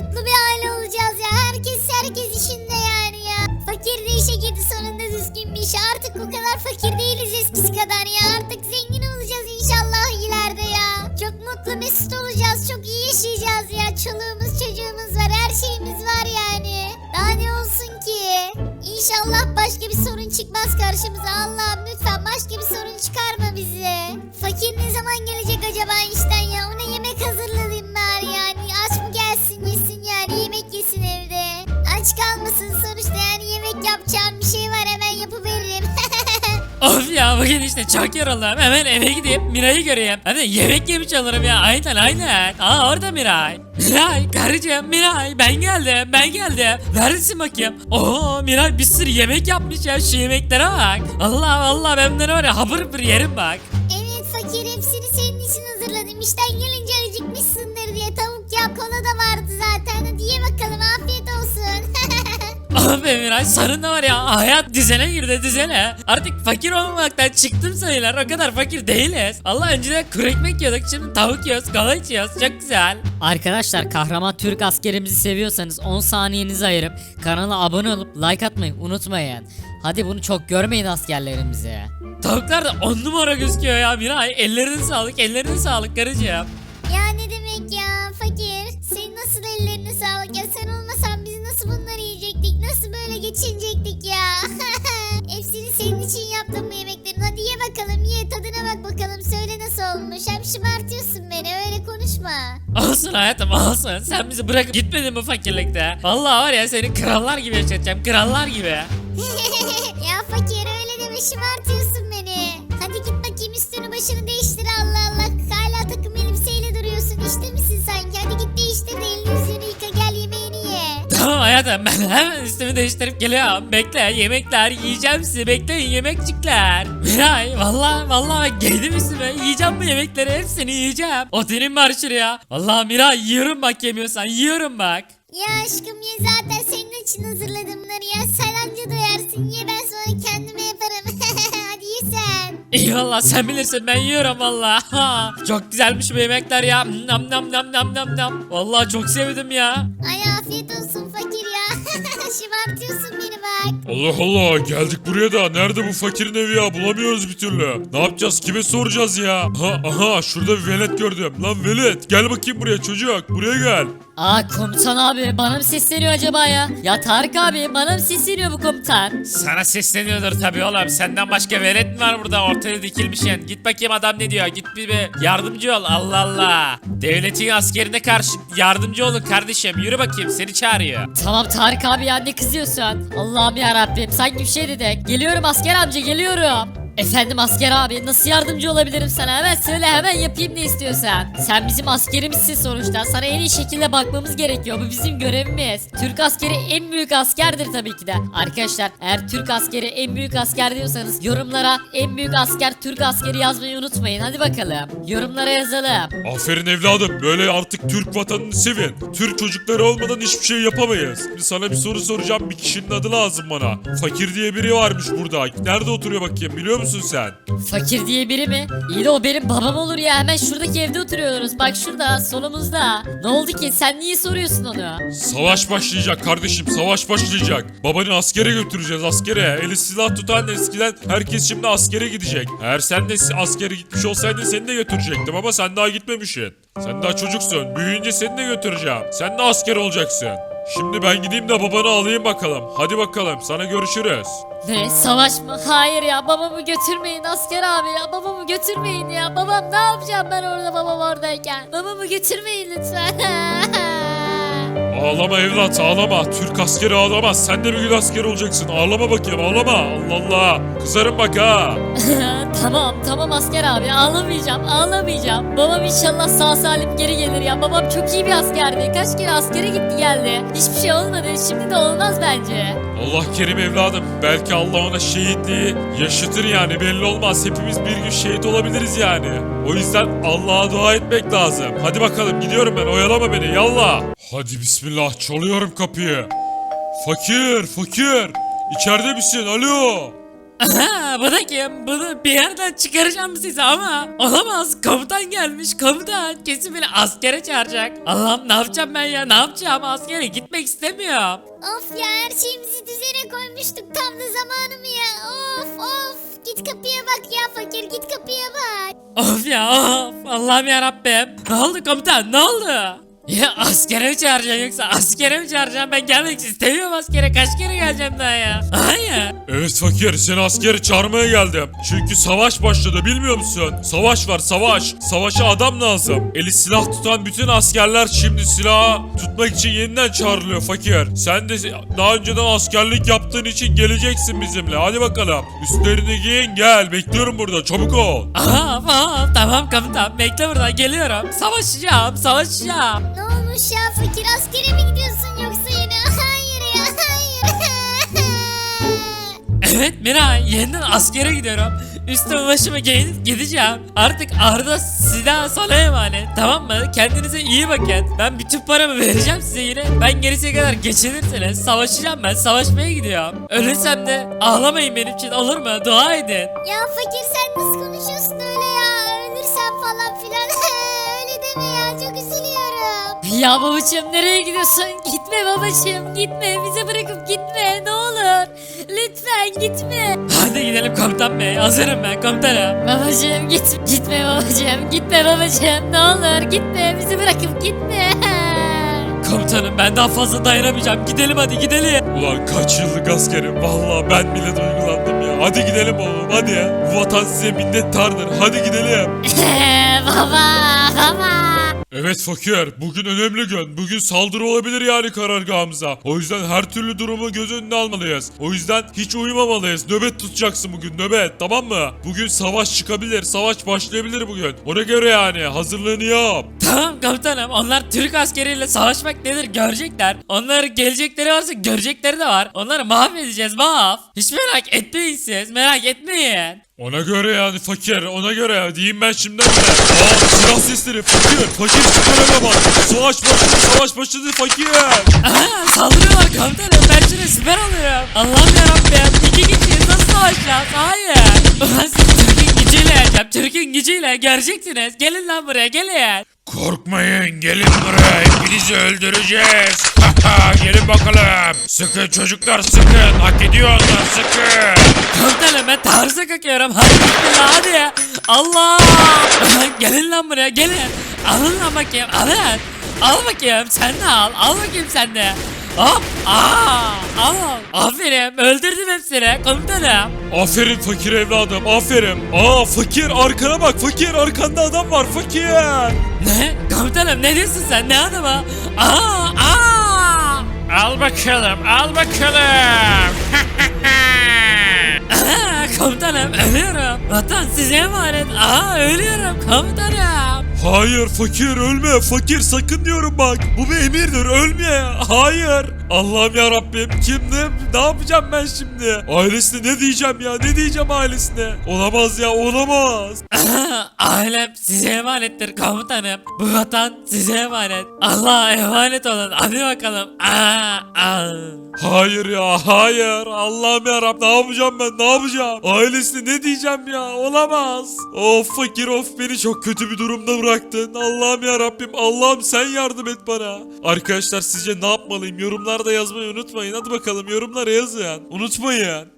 mutlu bir aile olacağız ya. Herkes herkes işinde yani ya. Fakir de işe girdi sonunda düzgün bir iş. Artık o kadar fakir değiliz eskisi kadar ya. Artık zengin olacağız inşallah ileride ya. Çok mutlu mesut olacağız. Çok iyi yaşayacağız ya. Çoluğumuz çocuğumuz var. Her şeyimiz var yani. Daha ne olsun ki? İnşallah başka bir sorun çıkmaz karşımıza. Allah'ım lütfen başka bir sorun çıkarma bize. Fakir ne zaman gelecek acaba işten ya? Ona yemek bugün işte çok yoruldum. Hemen eve gidip Miray'ı göreyim. Hadi yemek yemiş olurum ya. Aynen aynen. Aa orada Miray. Miray karıcığım Miray ben geldim ben geldim. Neredesin bakayım? Oo Miray bir sürü yemek yapmış ya şu yemeklere bak. Allah Allah ben bunları var ya yerim bak. evet fakir Ah be Miray sonunda var ya hayat düzene girdi düzene. Artık fakir olmamaktan çıktım sayılar o kadar fakir değiliz. Allah önceden kuru ekmek yiyorduk şimdi tavuk yiyoruz kola içiyoruz çok güzel. Arkadaşlar kahraman Türk askerimizi seviyorsanız 10 saniyenizi ayırıp kanala abone olup like atmayı unutmayın. Hadi bunu çok görmeyin askerlerimize. Tavuklar da on numara gözüküyor ya Miray. Ellerine sağlık ellerine sağlık karıcığım. ya bakalım ye tadına bak bakalım. Söyle nasıl olmuş. Hem şımartıyorsun beni öyle konuşma. Olsun hayatım olsun. Sen bizi bırakıp gitmedin bu fakirlikte. Vallahi var ya seni krallar gibi yaşatacağım. Krallar gibi. ya fakir öyle deme şımartıyorsun beni. Hadi git bakayım üstünü başını değiştir Allah hayatım ben hemen üstümü değiştirip geliyorum. Bekle yemekler yiyeceğim sizi. Bekleyin yemekçikler. Miray vallahi ben giydim üstüme. Yiyeceğim bu yemekleri hepsini yiyeceğim. Otelin var şuraya. Vallahi Miray yiyorum bak yemiyorsan yiyorum bak. Ya aşkım ye zaten senin için hazırladım bunları ya. Sen anca doyarsın ye ben Eyvallah sen bilirsin ben yiyorum valla. Ha, Çok güzelmiş bu yemekler ya. Nam nam nam nam nam nam. Vallahi çok sevdim ya. Ay afiyet olsun fakir ya. Şımartıyorsun beni bak. Allah Allah geldik buraya da nerede bu fakirin evi ya bulamıyoruz bir türlü. Ne yapacağız kime soracağız ya. Ha, aha şurada bir velet gördüm. Lan velet gel bakayım buraya çocuk buraya gel. Aa komutan abi bana mı sesleniyor acaba ya? Ya Tarık abi bana mı sesleniyor bu komutan? Sana sesleniyordur tabii oğlum. Senden başka velet mi var burada ortaya dikilmişsin? Git bakayım adam ne diyor. Git bir, bir yardımcı ol. Allah Allah. Devletin askerine karşı yardımcı olun kardeşim. Yürü bakayım seni çağırıyor. Tamam Tarık abi ya ne kızıyorsun? Allah'ım ya Rabbim sanki bir şey dedi. Geliyorum asker amca geliyorum. Efendim asker abi nasıl yardımcı olabilirim sana hemen söyle hemen yapayım ne istiyorsan. Sen bizim askerimizsin sonuçta sana en iyi şekilde bakmamız gerekiyor bu bizim görevimiz. Türk askeri en büyük askerdir tabii ki de. Arkadaşlar eğer Türk askeri en büyük asker diyorsanız yorumlara en büyük asker Türk askeri yazmayı unutmayın hadi bakalım. Yorumlara yazalım. Aferin evladım böyle artık Türk vatanını sevin. Türk çocukları olmadan hiçbir şey yapamayız. Şimdi sana bir soru soracağım bir kişinin adı lazım bana. Fakir diye biri varmış burada. Nerede oturuyor bakayım biliyor musun sen? Fakir diye biri mi? İyi de o benim babam olur ya hemen şuradaki evde oturuyoruz bak şurada solumuzda. Ne oldu ki sen niye soruyorsun onu? Savaş başlayacak kardeşim savaş başlayacak. Babanı askere götüreceğiz askere. Eli silah tutan eskiden herkes şimdi askere gidecek. Eğer sen de askere gitmiş olsaydın seni de götürecektim ama sen daha gitmemişsin. Sen daha çocuksun. Büyüyünce seni de götüreceğim. Sen de asker olacaksın. Şimdi ben gideyim de babanı alayım bakalım. Hadi bakalım sana görüşürüz. Ne savaş mı? Hayır ya babamı götürmeyin asker abi ya babamı götürmeyin ya. Babam ne yapacağım ben orada babam oradayken? Babamı götürmeyin lütfen. Ağlama evlat ağlama. Türk askeri ağlamaz. Sen de bir gün asker olacaksın. Ağlama bakayım ağlama. Allah Allah. Kızarım bak ha. tamam tamam asker abi ağlamayacağım ağlamayacağım. Babam inşallah sağ salim geri gelir ya. Babam çok iyi bir askerdi. Kaç kere askere gitti geldi. Hiçbir şey olmadı. Şimdi de olmaz bence. Allah kerim evladım. Belki Allah ona şehitliği yaşatır yani belli olmaz. Hepimiz bir gün şehit olabiliriz yani. O yüzden Allah'a dua etmek lazım. Hadi bakalım gidiyorum ben oyalama beni yallah. Hadi bismillah çalıyorum kapıyı. Fakir fakir. İçeride misin alo? Aha, bu da kim? Bunu bir yerden çıkaracağım size ama olamaz. Komutan gelmiş komutan. Kesin beni askere çağıracak. Allah'ım ne yapacağım ben ya ne yapacağım? Askere gitmek istemiyorum. Of ya her şeyimizi düzene koymuştuk tam da zamanı mı ya? Of of. Git kapıya bak ya fakir git kapıya bak. Of ya of. Allah'ım ya Rabbim. Ne oldu komutan ne oldu? Ya askere mi çağıracaksın yoksa askere mi çağıracaksın? Ben gelmek istemiyorum askere. Kaç kere geleceğim daha ya? Hayır. Evet fakir seni askere çağırmaya geldim. Çünkü savaş başladı bilmiyor musun? Savaş var savaş. Savaşa adam lazım. Eli silah tutan bütün askerler şimdi silahı tutmak için yeniden çağrılıyor fakir. Sen de daha önceden askerlik yaptığın için geleceksin bizimle. Hadi bakalım. Üstlerini giyin gel. Bekliyorum burada çabuk ol. Of of. Tamam komutan. Bekle burada geliyorum. Savaşacağım. Savaşacağım. Ne olmuş ya fakir askere mi gidiyorsun yoksa yine? Hayır ya hayır. Evet Miray yeniden askere gidiyorum. Üstümü başımı giyinip gideceğim. Artık Arda silah sana emanet. Tamam mı? Kendinize iyi bakın. Ben bütün paramı vereceğim size yine. Ben gerisine kadar geçinirsiniz. Savaşacağım ben. Savaşmaya gidiyorum. Ölürsem de ağlamayın benim için olur mu? Dua edin. ya fakir sen nasıl Ya babacığım nereye gidiyorsun? Gitme babacığım gitme bizi bırakıp gitme ne olur. Lütfen gitme. Hadi gidelim komutan bey. Hazırım ben komutanım. Babacığım git gitme babacığım gitme babacığım ne olur gitme bizi bırakıp gitme. Komutanım ben daha fazla dayanamayacağım. Gidelim hadi gidelim. Ulan kaç yıllık askerim. Vallahi ben bile duygulandım ya. Hadi gidelim oğlum hadi ya. Bu vatan size minnettardır. Hadi gidelim. baba baba. Evet fakir bugün önemli gün. Bugün saldırı olabilir yani karargahımıza. O yüzden her türlü durumu göz önüne almalıyız. O yüzden hiç uyumamalıyız. Nöbet tutacaksın bugün nöbet tamam mı? Bugün savaş çıkabilir. Savaş başlayabilir bugün. Ona göre yani hazırlığını yap. Tamam komutanım. Onlar Türk askeriyle savaşmak nedir görecekler. Onların gelecekleri varsa görecekleri de var. Onları mahvedeceğiz mahv. Hiç merak etmeyin siz. Merak etmeyin. Ona göre yani fakir ona göre diyeyim ben şimdiden de. Aa silah sesleri fakir. Fakir çıkar bak. Savaş başladı savaş başladı fakir. Aha, saldırıyorlar komutanım. Ben şuna siper alıyorum. Allah'ım yarabbim. İki kişiyiz nasıl savaşacağız? Hayır. Ulan siz Türk'ün gücüyle yapacağım. Türk'ün gücüyle göreceksiniz. Gelin lan buraya gelin. Korkmayın gelin buraya hepinizi öldüreceğiz. Gelin bakalım. Sıkın çocuklar sıkın. Hak ediyor onlar sıkın. Komutanım ben taarruza kakıyorum. Hadi bismillah hadi. Allah. gelin lan buraya gelin. Alın lan bakayım alın. Al bakayım sen de al. Al bakayım sen de. Hop. Aa, al. Aferin. Öldürdüm hepsini komutanım. Aferin fakir evladım aferin. Aa fakir arkana bak fakir arkanda adam var fakir. Ne? Komutanım ne diyorsun sen? Ne adamı? Aa, aa. Al bakalım, al bakalım. Aa, komutanım ölüyorum. Vatan size emanet. Aa ölüyorum komutanım. Hayır fakir ölme fakir sakın diyorum bak. Bu bir emirdir ölme. Hayır. Allah'ım ya Rabbim kim ne, yapacağım ben şimdi? Ailesine ne diyeceğim ya ne diyeceğim ailesine? Olamaz ya olamaz. Ailem size emanettir komutanım. Bu vatan size emanet. Allah'a emanet olun. Hadi bakalım. Aa, aa. Hayır ya hayır. Allah'ım ya Rabbim ne yapacağım ben ne yapacağım? Ailesine ne diyeceğim ya olamaz. Of fakir of beni çok kötü bir durumda bıraktın. Allah'ım ya Rabbim Allah'ım sen yardım et bana. Arkadaşlar sizce ne yapmalıyım? Yorumlarda yazmayı unutmayın. Hadi bakalım yorumlara yazın. Unutmayın.